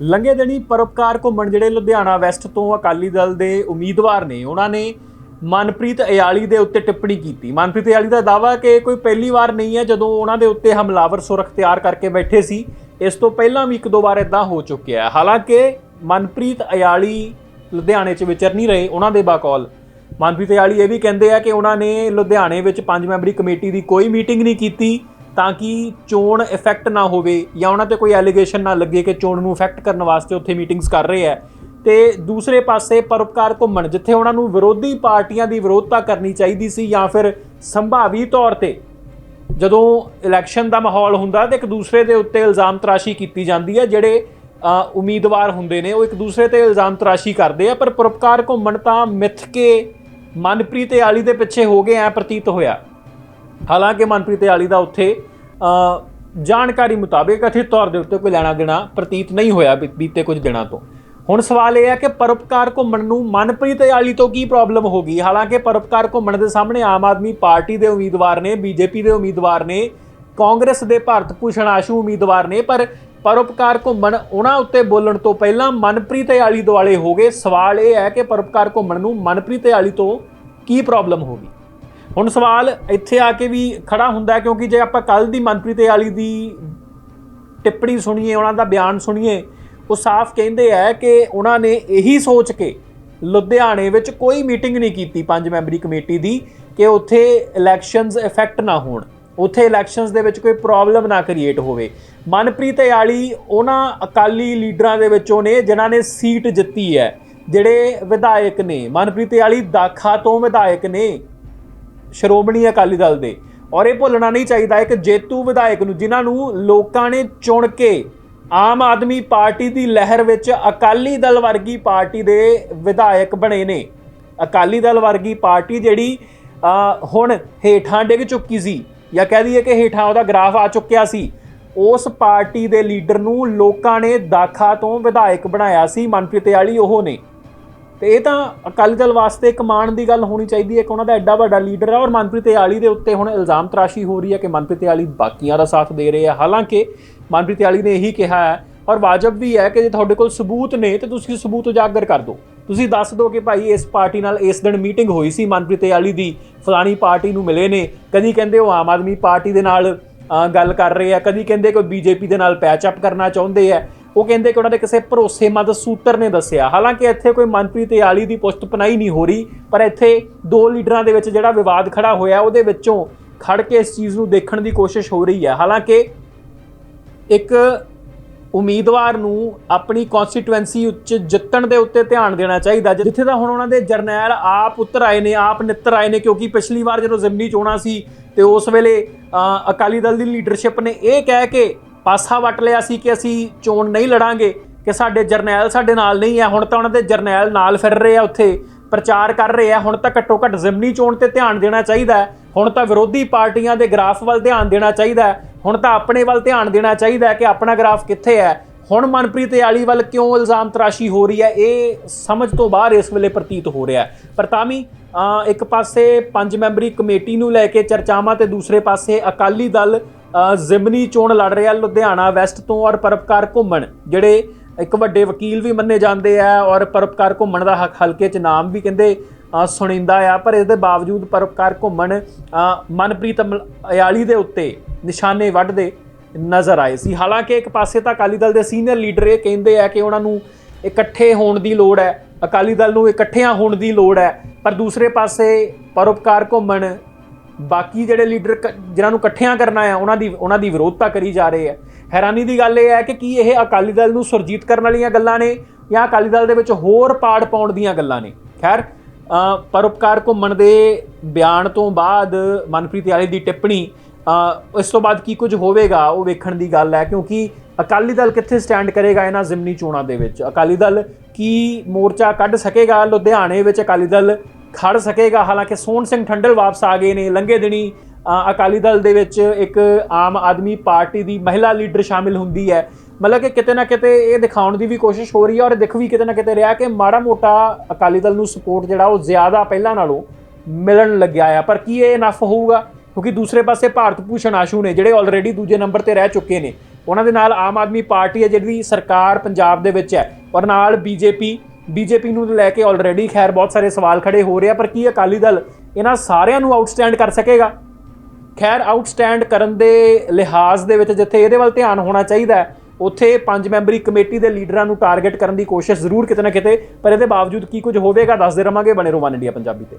ਲੰਘੇ ਦਿਨੀ ਪਰਉਪਕਾਰ ਘੁੰਮਣ ਜਿਹੜੇ ਲੁਧਿਆਣਾ ਵੈਸਟ ਤੋਂ ਅਕਾਲੀ ਦਲ ਦੇ ਉਮੀਦਵਾਰ ਨੇ, ਉਹਨਾਂ ਨੇ ਮਨਪ੍ਰੀਤ ਅਯਾਲੀ ਦੇ ਉੱਤੇ ਟਿੱਪਣੀ ਕੀਤੀ। ਮਨਪ੍ਰੀਤ ਅਯਾਲੀ ਦਾ ਦਾਵਾ ਕਿ ਕੋਈ ਪਹਿਲੀ ਵਾਰ ਨਹੀਂ ਹੈ, ਜਦੋਂ ਉਹਨਾਂ ਦੇ ਉੱਤੇ ਹਮਲਾਵਰ ਸੁਰਖ ਤਿਆਰ ਕਰਕੇ ਬੈਠੇ ਸੀ, ਇਸ ਤੋਂ ਪਹਿਲਾਂ ਵੀ ਇੱਕ ਦੋ ਵਾਰ ਇਦਾਂ ਹੋ ਚੁੱਕਿਆ ਹੈ। ਹਾਲਾਂਕਿ ਮਨਪ੍ਰੀਤ ਅਯਾਲੀ ਲੁਧਿਆਣੇ 'ਚ ਵਿਚਰ ਨਹੀਂ ਰਹੇ, ਉਹਨਾਂ ਦੇ ਬਾਕੌਲ। ਮਨਪ੍ਰੀਤ ਅਯਾਲੀ ਇਹ ਵੀ ਕਹਿੰਦੇ ਆ ਕਿ ਉਹਨਾਂ ਨੇ ਲੁਧਿਆਣੇ ਵਿੱਚ ਪੰਜ ਮੈਂਬਰੀ ਕਮੇਟੀ ਦੀ ਕੋਈ ਮੀਟਿੰਗ ਨਹੀਂ ਕੀਤੀ ਤਾਂ ਕਿ ਚੋਣ ਇਫੈਕਟ ਨਾ ਹੋਵੇ ਜਾਂ ਉਹਨਾਂ ਤੇ ਕੋਈ ਐਲੀਗੇਸ਼ਨ ਨਾ ਲੱਗੇ ਕਿ ਚੋਣ ਨੂੰ ਇਫੈਕਟ ਕਰਨ ਵਾਸਤੇ ਉੱਥੇ ਮੀਟਿੰਗਸ ਕਰ ਰਹੇ ਆ। ਤੇ ਦੂਸਰੇ ਪਾਸੇ ਪਰਉਪਕਾਰ ਘੁੰਮਣ, ਜਿੱਥੇ ਉਹਨਾਂ ਨੂੰ ਵਿਰੋਧੀ ਪਾਰਟੀਆਂ ਦੀ ਵਿਰੋਧਤਾ ਕਰਨੀ ਚਾਹੀਦੀ ਸੀ ਜਾਂ ਫਿਰ ਸੰਭਾਵੀ ਤੌਰ ਤੇ ਜਦੋਂ ਇਲੈਕਸ਼ਨ ਦਾ ਮਾਹੌਲ ਹੁੰਦਾ ਤੇ ਇੱਕ ਦੂਸਰੇ ਦੇ ਉੱਤੇ ਇਲਜ਼ਾਮ ਤਰਾਸ਼ੀ ਕੀਤੀ ਜਾਂਦੀ ਹੈ, ਜਿਹੜੇ ਉਮੀਦਵਾਰ ਹੁੰਦੇ ਨੇ, ਉਹ ਇੱਕ ਦੂਸਰੇ ਤੇ ਇਲਜ਼ਾਮ ਤਰਾਸ਼ੀ ਕਰਦੇ ਆ, ਪਰ ਪਰਉਪਕਾਰ ਘੁੰਮਣ ਤਾਂ ਮਿੱਥ ਕੇ ਮਨਪ੍ਰੀਤ ਆਲੀ ਦੇ ਪਿੱਛੇ ਹੋ ਗਏ ਐ ਪ੍ਰਤੀਤ ਹੋਇਆ। ਹਾਲਾਂਕਿ ਮਨਪ੍ਰੀਤ ਆਲੀ ਦਾ ਉੱਥੇ ਜਾਣਕਾਰੀ ਮੁਤਾਬਿਕ ਕਥਿਤ ਤੌਰ ਦੇ ਉੱਤੇ ਕੋਈ ਲੈਣਾ ਦੇਣਾ ਪ੍ਰਤੀਤ ਨਹੀਂ ਹੋਇਆ ਬੀ- ਬੀਤੇ ਕੁਝ ਦਿਨਾਂ ਤੋਂ। ਹੁਣ ਸਵਾਲ ਇਹ ਹੈ ਕਿ ਪਰਉਪਕਾਰ ਘੁੰਮਣ ਨੂੰ ਮਨਪ੍ਰੀਤ ਆਲੀ ਤੋਂ ਕੀ ਪ੍ਰੋਬਲਮ ਹੋ ਗਈ? ਹਾਲਾਂਕਿ ਪਰਉਪਕਾਰ ਘੁੰਮਣ ਦੇ ਸਾਹਮਣੇ ਆਮ ਆਦਮੀ ਪਾਰਟੀ ਦੇ ਉਮੀਦਵਾਰ ਨੇ, ਬੀਜੇਪੀ ਦੇ ਉਮੀਦਵਾਰ ਨੇ, ਕਾਂਗਰਸ ਦੇ ਭਾਰਤ ਭੂਸ਼ਣ ਆਸ਼ੂ ਉਮੀਦਵਾਰ ਨੇ, ਪਰ ਪਰਉਪਕਾਰ ਘੁੰਮਣ ਉਹਨਾਂ ਉੱਤੇ ਬੋਲਣ ਤੋਂ ਪਹਿਲਾਂ ਮਨਪ੍ਰੀਤ ਆਲੀ ਦੁਆਲੇ ਹੋ ਗਏ। ਸਵਾਲ ਇਹ ਹੈ ਕਿ ਪਰਉਪਕਾਰ ਘੁੰਮਣ ਨੂੰ ਮਨਪ੍ਰੀਤ ਆਲੀ ਤੋਂ ਕੀ ਪ੍ਰੋਬਲਮ ਹੋ ਗਈ? ਹੁਣ ਸਵਾਲ ਇੱਥੇ ਆ ਕੇ ਵੀ ਖੜਾ ਹੁੰਦਾ ਕਿਉਂਕਿ ਜੇ ਆਪਾਂ ਕੱਲ ਦੀ ਮਨਪ੍ਰੀਤ ਆਲੀ ਦੀ ਟਿੱਪਣੀ ਸੁਣੀਏ, ਉਹਨਾਂ ਦਾ ਬਿਆਨ ਸੁਣੀਏ, ਉਹ ਸਾਫ਼ ਕਹਿੰਦੇ ਆ ਕਿ ਉਹਨਾਂ ਨੇ ਇਹੀ ਸੋਚ ਕੇ ਲੁਧਿਆਣੇ ਵਿੱਚ ਕੋਈ ਮੀਟਿੰਗ ਨਹੀਂ ਕੀਤੀ ਪੰਜ ਮੈਂਬਰੀ ਕਮੇਟੀ ਦੀ ਕਿ ਉੱਥੇ ਇਲੈਕਸ਼ਨਸ ਇਫੈਕਟ ਨਾ ਹੋਣ। ਉੱਥੇ ਇਲੈਕਸ਼ਨਸ ਦੇ ਵਿੱਚ ਕੋਈ ਪ੍ਰੋਬਲਮ ਨਾ ਕ੍ਰੀਏਟ ਹੋਵੇ। ਮਨਪ੍ਰੀਤ ਅਯਾਲੀ ਉਹਨਾਂ ਅਕਾਲੀ ਲੀਡਰਾਂ ਦੇ ਵਿੱਚੋਂ ਨੇ ਜਿਨ੍ਹਾਂ ਨੇ ਸੀਟ ਜਿੱਤੀ ਹੈ, ਜਿਹੜੇ ਵਿਧਾਇਕ ਨੇ। ਮਨਪ੍ਰੀਤ ਅਯਾਲੀ ਦਾਖਾ ਤੋਂ ਵਿਧਾਇਕ ਨੇ। ਸ਼੍ਰੋਮਣੀ ਅਕਾਲੀ ਦਲ ਦੇ। ਔਰ ਇਹ ਭੁੱਲਣਾ ਨਹੀਂ ਚਾਹੀਦਾ ਇੱਕ ਜੇਤੂ ਵਿਧਾਇਕ ਨੂੰ, ਜਿਨ੍ਹਾਂ ਨੂੰ ਲੋਕਾਂ ਨੇ ਚੁਣ ਕੇ ਆਮ ਆਦਮੀ ਪਾਰਟੀ ਦੀ ਲਹਿਰ ਵਿੱਚ ਅਕਾਲੀ ਦਲ ਵਰਗੀ ਪਾਰਟੀ ਦੇ ਵਿਧਾਇਕ ਬਣੇ ਨੇ। ਅਕਾਲੀ ਦਲ ਵਰਗੀ ਪਾਰਟੀ ਜਿਹੜੀ ਹੁਣ ਹੇਠਾਂ ਡਿੱਗ ਚੁੱਕੀ ਸੀ, ਜਾਂ ਕਹਿ ਦਈਏ ਕਿ ਹੇਠਾਂ ਉਹਦਾ ਗ੍ਰਾਫ ਆ ਚੁੱਕਿਆ ਸੀ। ਉਸ ਪਾਰਟੀ ਦੇ ਲੀਡਰ ਨੂੰ ਲੋਕਾਂ ਨੇ ਦਾਖਾ ਤੋਂ ਵਿਧਾਇਕ ਬਣਾਇਆ ਸੀ, ਮਨਪ੍ਰੀਤ ਵਾਲੀ ਉਹ ਨੇ। ਤੇ ਇਹ ਤਾਂ ਅਕਾਲੀ ਦਲ ਵਾਸਤੇ ਇੱਕ ਮਾਣ ਦੀ ਗੱਲ ਹੋਣੀ ਚਾਹੀਦੀ ਹੈ ਕਿ ਉਹਨਾਂ ਦਾ ਐਡਾ ਵੱਡਾ ਲੀਡਰ ਹੈ ਔਰ ਮਨਪ੍ਰੀਤ ਆਲੀ ਦੇ ਉੱਤੇ ਹੁਣ ਇਲਜ਼ਾਮ ਤਰਾਸ਼ੀ ਹੋ ਰਹੀ ਹੈ ਕਿ ਮਨਪ੍ਰੀਤ ਆਲੀ ਬਾਕੀਆਂ ਦਾ ਸਾਥ ਦੇ ਰਹੇ ਆ। ਹਾਲਾਂਕਿ ਮਨਪ੍ਰੀਤ ਆਲੀ ਨੇ ਇਹੀ ਕਿਹਾ ਹੈ ਔਰ ਵਾਜਬ ਵੀ ਹੈ ਕਿ ਜੇ ਤੁਹਾਡੇ ਕੋਲ ਸਬੂਤ ਨੇ ਤੇ ਤੁਸੀਂ ਸਬੂਤ ਉਜਾਗਰ ਕਰ ਦਿਓ। ਤੁਸੀਂ ਦੱਸ ਦਿਓ ਕਿ ਭਾਈ ਇਸ ਪਾਰਟੀ ਨਾਲ ਇਸ ਦਿਨ ਮੀਟਿੰਗ ਹੋਈ ਸੀ, ਮਨਪ੍ਰੀਤ ਆਲੀ ਦੀ। ਫਲਾਣੀ ਪਾਰਟੀ ਨੂੰ ਮਿਲੇ ਨੇ। ਕਦੀ ਕਹਿੰਦੇ ਉਹ ਆਮ ਆਦਮੀ ਪਾਰਟੀ ਦੇ ਨਾਲ ਗੱਲ ਕਰ ਰਹੇ ਆ। ਕਦੀ ਕਹਿੰਦੇ ਕੋਈ ਬੀਜੇਪੀ ਦੇ ਨਾਲ ਪੈਚ ਅਪ ਕਰਨਾ ਚਾਹੁੰਦੇ ਆ। ਉਹ ਕਹਿੰਦੇ ਕਿ ਉਹਨਾਂ ਦੇ ਕਿਸੇ ਭਰੋਸੇਮੰਦ ਸੂਤਰ ਨੇ ਦੱਸਿਆ। ਹਾਲਾਂਕਿ ਇੱਥੇ ਕੋਈ ਮਨਪ੍ਰੀਤ ਆਲੀ ਦੀ ਪੁਸ਼ਤ ਪਨਾਈ ਨਹੀਂ ਹੋ ਰਹੀ, ਪਰ ਇੱਥੇ ਦੋ ਲੀਡਰਾਂ ਦੇ ਵਿੱਚ ਜਿਹੜਾ ਵਿਵਾਦ ਖੜਾ ਹੋਇਆ, ਉਹਦੇ ਵਿੱਚੋਂ ਖੜ ਕੇ ਇਸ ਚੀਜ਼ ਨੂੰ ਦੇਖਣ ਦੀ ਕੋਸ਼ਿਸ਼ ਹੋ ਰਹੀ ਹੈ। ਹਾਲਾਂਕਿ ਇੱਕ ਉਮੀਦਵਾਰ ਨੂੰ ਆਪਣੀ ਕਨਸਟੀਟੁਐਂਸੀ ਉੱਚ ਜਿੱਤਣ ਦੇ ਉੱਤੇ ਧਿਆਨ ਦੇਣਾ ਚਾਹੀਦਾ, ਜਿੱਥੇ ਤਾਂ ਹੁਣ ਉਹਨਾਂ ਦੇ ਜਰਨੈਲ ਆਪ ਉੱਤਰ ਆਏ ਨੇ, ਆਪ ਨਿੱਤਰ ਆਏ ਨੇ, ਕਿਉਂਕਿ ਪਿਛਲੀ ਵਾਰ ਜਦੋਂ ਜ਼ਿਮਨੀ ਚੋਣਾਂ ਸੀ ਤੇ ਉਸ ਵੇਲੇ ਅਕਾਲੀ ਦਲ ਦੀ ਲੀਡਰਸ਼ਿਪ ਨੇ ਇਹ ਕਹਿ ਕੇ ਪਾਸਾ ਵੱਟ ਲਿਆ ਸੀ ਕਿ ਅਸੀਂ ਚੋਣ ਨਹੀਂ ਲੜਾਂਗੇ, ਕਿ ਸਾਡੇ ਜਰਨੈਲ ਸਾਡੇ ਨਾਲ ਨਹੀਂ ਹੈ। ਹੁਣ ਤਾਂ ਉਹਨਾਂ ਦੇ ਜਰਨੈਲ ਨਾਲ ਫਿਰ ਰਹੇ ਆ, ਉੱਥੇ ਪ੍ਰਚਾਰ ਕਰ ਰਹੇ ਆ। ਹੁਣ ਤਾਂ ਘੱਟੋ ਘੱਟ ਜ਼ਿਮਨੀ ਚੋਣ ਤੇ ਧਿਆਨ ਦੇਣਾ ਚਾਹੀਦਾ ਹੁਣ ਤਾਂ ਵਿਰੋਧੀ ਪਾਰਟੀਆਂ ਦੇ ਗ੍ਰਾਫ ਵੱਲ ਧਿਆਨ ਦੇਣਾ ਚਾਹੀਦਾ ਹੁਣ ਤਾਂ ਆਪਣੇ ਵੱਲ ਧਿਆਨ ਦੇਣਾ ਚਾਹੀਦਾ ਕਿ ਆਪਣਾ ਗ੍ਰਾਫ ਕਿੱਥੇ ਹੈ। ਹੁਣ ਮਨਪ੍ਰੀਤ ਆਲੀ ਵੱਲ ਕਿਉਂ ਇਲਜ਼ਾਮ ਤਰਾਸ਼ੀ ਹੋ ਰਹੀ ਹੈ, ਇਹ ਸਮਝ ਤੋਂ ਬਾਹਰ ਇਸ ਵੇਲੇ ਪ੍ਰਤੀਤ ਹੋ ਰਿਹਾ ਪਰ ਤਾਂ ਵੀ ਇੱਕ ਪਾਸੇ ਪੰਜ ਮੈਂਬਰੀ ਕਮੇਟੀ ਨੂੰ ਲੈ ਕੇ ਚਰਚਾਵਾਂ ਤੇ ਦੂਸਰੇ ਪਾਸੇ ਅਕਾਲੀ ਦਲ ਜ਼ਿਮਨੀ ਚੋਣ ਲੜ ਰਿਹਾ ਲੁਧਿਆਣਾ ਵੈਸਟ ਤੋਂ ਔਰ ਪਰਪਕਾਰ ਘੁੰਮਣ ਜਿਹੜੇ ਇੱਕ ਵੱਡੇ ਵਕੀਲ ਵੀ ਮੰਨੇ ਜਾਂਦੇ ਆ ਔਰ ਪਰਪਕਾਰ ਘੁੰਮਣ ਦਾ ਹੱਕ ਹਲਕੇ 'ਚ ਨਾਮ ਵੀ ਕਹਿੰਦੇ ਅ, ਆ। ਪਰ ਇਸ ਦੇ ਬਾਵਜੂਦ ਪਰਪਕਾਰ ਘੁੰਮਣ ਮਨਪ੍ਰੀਤ ਅਮਲ- ਅਯਾਲੀ ਦੇ ਉੱਤੇ ਨਿਸ਼ਾਨੇ ਵੱਢਦੇ ਨਜ਼ਰ ਆਏ ਸੀ। ਹਾਲਾਂਕਿ ਇੱਕ ਪਾਸੇ ਤਾਂ ਅਕਾਲੀ ਦਲ ਦੇ ਸੀਨੀਅਰ ਲੀਡਰ ਇਹ ਕਹਿੰਦੇ ਆ ਕਿ ਉਹਨਾਂ ਨੂੰ ਇਕੱਠੇ ਹੋਣ ਦੀ ਲੋੜ ਹੈ ਅਕਾਲੀ ਦਲ ਨੂੰ ਇਕੱਠਿਆਂ ਹੋਣ ਦੀ ਲੋੜ ਹੈ ਪਰ ਦੂਸਰੇ ਪਾਸੇ ਪਰਉਪਕਾਰ ਘੁੰਮਣ ਬਾਕੀ ਜਿਹੜੇ ਲੀਡਰ ਕ- ਜਿਨ੍ਹਾਂ ਨੂੰ ਇਕੱਠਿਆਂ ਕਰਨਾ ਹੈ ਉਹਨਾਂ ਦੀ ਉਹਨਾਂ ਦੀ ਵਿਰੋਧਤਾ ਕਰੀ ਜਾ ਰਹੇ ਹੈ ਹੈਰਾਨੀ ਦੀ ਗੱਲ ਇਹ ਹੈ ਕਿ ਕੀ ਇਹ ਅਕਾਲੀ ਦਲ ਨੂੰ ਸੁਰਜੀਤ ਕਰਨ ਵਾਲੀਆਂ ਗੱਲਾਂ ਨੇ ਜਾਂ ਅਕਾਲੀ ਦਲ ਦੇ ਵਿੱਚ ਹੋਰ ਪਾੜ ਪਾਉਣ ਦੀਆਂ ਗੱਲਾਂ ਨੇ? ਖੈਰ ਅ, ਪਰਉਪਕਾਰ ਘੁੰਮਣ ਦੇ ਬਿਆਨ ਤੋਂ ਬਾਅਦ ਮਨਪ੍ਰੀਤ ਯਾਲੀ ਦੀ ਟਿੱਪਣੀ ਇਸ ਤੋਂ ਬਾਅਦ ਕੀ ਕੁਝ ਹੋਵੇਗਾ ਉਹ ਵੇਖਣ ਦੀ ਗੱਲ ਹੈ ਕਿਉਂਕਿ ਅਕਾਲੀ ਦਲ ਕਿੱਥੇ ਸਟੈਂਡ ਕਰੇਗਾ ਇਹਨਾਂ ਜ਼ਿਮਨੀ ਚੋਣਾਂ ਦੇ ਵਿੱਚ? ਅਕਾਲੀ ਦਲ ਕੀ ਮੋਰਚਾ ਕੱਢ ਸਕੇਗਾ ਲੁਧਿਆਣੇ ਵਿੱਚ? ਅਕਾਲੀ ਦਲ ਖੜ ਸਕੇਗਾ। ਹਾਲਾਂਕਿ ਸੋਹਣ ਸਿੰਘ ਠੰਡਲ ਵਾਪਸ ਆ ਗਏ ਨੇ। ਲੰਘੇ ਦਿਨੀ ਅਕਾਲੀ ਦਲ ਦੇ ਵਿੱਚ ਇੱਕ ਆਮ ਆਦਮੀ ਪਾਰਟੀ ਦੀ ਮਹਿਲਾ ਲੀਡਰ ਸ਼ਾਮਿਲ ਹੁੰਦੀ ਹੈ। ਮਤਲਬ ਕਿ ਕਿਤੇ ਨਾ ਕਿਤੇ ਇਹ ਦਿਖਾਉਣ ਦੀ ਵੀ ਕੋਸ਼ਿਸ਼ ਹੋ ਰਹੀ ਹੈ ਔਰ ਦਿਖ ਵੀ ਕਿਤੇ ਨਾ ਕਿਤੇ ਰਿਹਾ ਕਿ ਮਾੜਾ ਮੋਟਾ ਅਕਾਲੀ ਦਲ ਨੂੰ ਸਪੋਰਟ ਜਿਹੜਾ ਉਹ ਜ਼ਿਆਦਾ ਪਹਿਲਾਂ ਨਾਲੋਂ ਮਿਲਣ ਲੱਗਿਆ ਆ। ਪਰ ਕੀ ਇਹ ਇਨਫ ਹੋਊਗਾ? ਕਿਉਂਕਿ ਦੂਸਰੇ ਪਾਸੇ ਭਾਰਤ ਭੂਸ਼ਣ ਆਸ਼ੂ ਨੇ ਜਿਹੜੇ ਆਲਰੇਡੀ ਦੂਜੇ ਨੰਬਰ ਤੇ ਰਹਿ ਚੁੱਕੇ ਨੇ। ਉਹਨਾਂ ਦੇ ਨਾਲ ਆਮ ਆਦਮੀ ਪਾਰਟੀ ਹੈ ਜਿਹੜੀ ਸਰਕਾਰ ਪੰਜਾਬ ਦੇ ਵਿੱਚ ਹੈ। ਔਰ ਨਾਲ ਬੀਜੇਪੀ ਬੀਜੇਪੀ ਨੂੰ ਲੈ ਕੇ ਆਲਰੇਡੀ ਖੈਰ ਬਹੁਤ ਸਾਰੇ ਸਵਾਲ ਖੜੇ ਹੋ ਰਹੇ ਆ, ਪਰ ਕੀ ਅਕਾਲੀ ਦਲ ਇਹਨਾਂ ਸਾਰਿਆਂ ਨੂੰ ਆਊਟਸਟੈਂਡ ਕਰ ਸਕੇਗਾ? ਖੈਰ ਆਊਟਸਟੈਂਡ ਕਰਨ ਦੇ ਲਿਹਾਜ਼ ਦੇ ਵਿੱਚ ਜਿੱਥੇ ਇਹਦੇ ਵੱਲ ਧਿਆਨ ਹੋਣਾ ਚਾਹੀਦਾ ਹੈ, ਉੱਥੇ ਪੰਜ ਮੈਂਬਰੀ ਕਮੇਟੀ ਦੇ ਲੀਡਰਾਂ ਨੂੰ ਟਾਰਗੇਟ ਕਰਨ ਦੀ ਕੋਸ਼ਿਸ਼ ਜ਼ਰੂਰ ਕਿਤੇ ਨਾ ਕਿਤੇ, ਪਰ ਇਹਦੇ ਬਾਵਜੂਦ ਕੀ ਕੁਝ ਹੋਵੇਗਾ, ਦੱਸਦੇ ਰਵਾਂਗੇ ਬਣੇ ਰੋਮਾਨ ਇੰਡੀਆ ਪੰਜਾਬੀ ਤੇ।